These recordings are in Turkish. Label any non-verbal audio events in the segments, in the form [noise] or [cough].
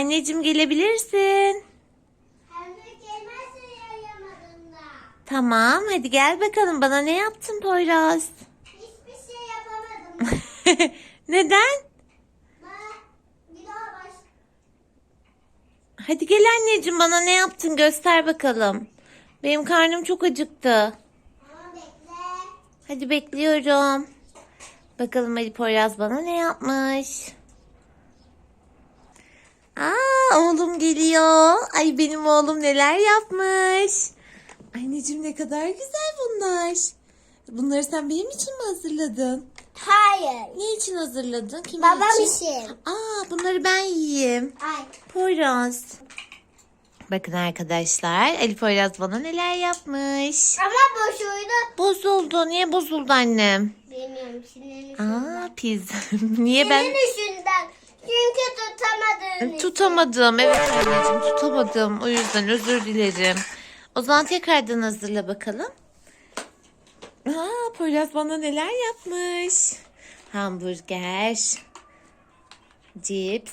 Anneciğim gelebilirsin. Hem de gelmezse yayamadın da. Tamam hadi gel bakalım bana ne yaptın Poyraz? Hiçbir şey yapamadım. [laughs] Neden? Baş. Hadi gel anneciğim bana ne yaptın göster bakalım. Benim karnım çok acıktı. Ama bekle. Hadi bekliyorum. Bakalım Ali Poyraz bana ne yapmış? Aa oğlum geliyor. Ay benim oğlum neler yapmış. Anneciğim ne kadar güzel bunlar. Bunları sen benim için mi hazırladın? Hayır. Ne için hazırladın? Kimin Babam için? için. Aa bunları ben yiyeyim. Ay. Poyraz. Bakın arkadaşlar Ali Poyraz bana neler yapmış. Ama boşuydu. Bozuldu. Niye bozuldu annem? Bilmiyorum senin Aa pizza. [laughs] Niye ben yüzünden. Çünkü tutamadığın için. tutamadım. Evet anneciğim tutamadım. O yüzden özür dilerim. O zaman tekrardan hazırla bakalım. Aa Poyraz bana neler yapmış. Hamburger. Cips.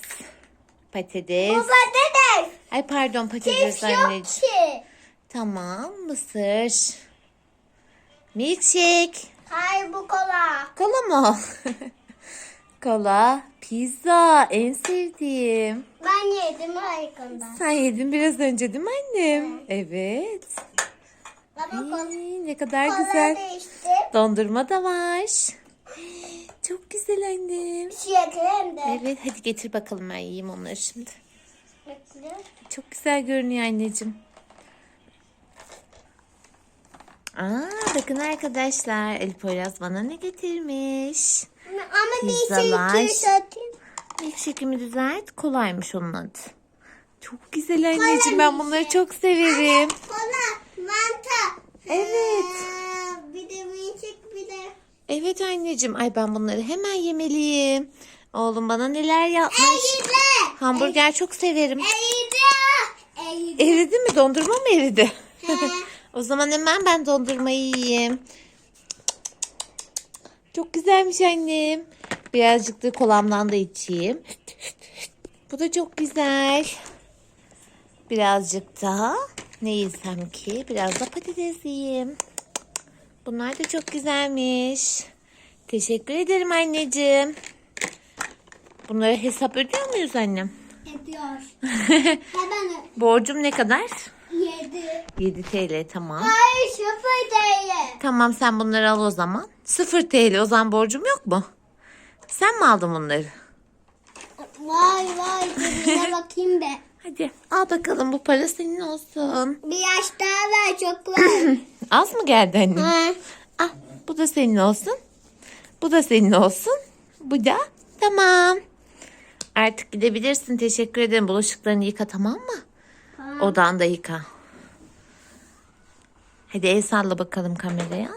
Patates. Bu patates. Ay pardon patates Cips yok anneciğim. ki. Tamam mısır. Milkshake. Hayır bu kola. Kola mı? [laughs] o? Kola, pizza en sevdiğim. Ben yedim harikında. Sen yedin biraz önce değil mi annem? Evet. Baba kola. Ay, ne kadar Kola güzel. değişti. Dondurma da var. Çok güzel annem. Şekerim de. Evet hadi getir bakalım ben yiyeyim onları şimdi. Bekle. Çok güzel görünüyor anneciğim. Aa, bakın arkadaşlar Ali Poyraz bana ne getirmiş. Ama Pizzalar. şey satayım. Milkshake'imi düzelt. Kolaymış onun adı. Çok güzel anneciğim. Ben bunları çok severim. Kola, manta. Evet. Ee, bir de minicik bir de. Evet anneciğim. Ay ben bunları hemen yemeliyim. Oğlum bana neler yapmış. Eridi. Hamburger çok severim. Eridi. Eridi. Eridi mi? Dondurma mı eridi? He. [laughs] o zaman hemen ben dondurmayı yiyeyim. Çok güzelmiş annem. Birazcık da kolamdan da içeyim. Bu da çok güzel. Birazcık daha ne yesem ki? Biraz da patates yiyeyim. Bunlar da çok güzelmiş. Teşekkür ederim anneciğim. Bunları hesap ödüyor muyuz annem? Ediyor. [laughs] Borcum ne kadar? Yedi. 7 TL tamam. Hayır sıfır değil. Tamam sen bunları al o zaman. 0 TL o zaman borcum yok mu? Sen mi aldın bunları? Vay vay cebine [laughs] bakayım be. Hadi al bakalım bu para senin olsun. Bir yaş daha ver çok var. [clears throat] Az mı geldi annem? ha. Ah bu da senin olsun. Bu da senin olsun. Bu da tamam. Artık gidebilirsin. Teşekkür ederim. Bulaşıklarını yıka tamam mı? Odan da yıka. Hadi el salla bakalım kameraya.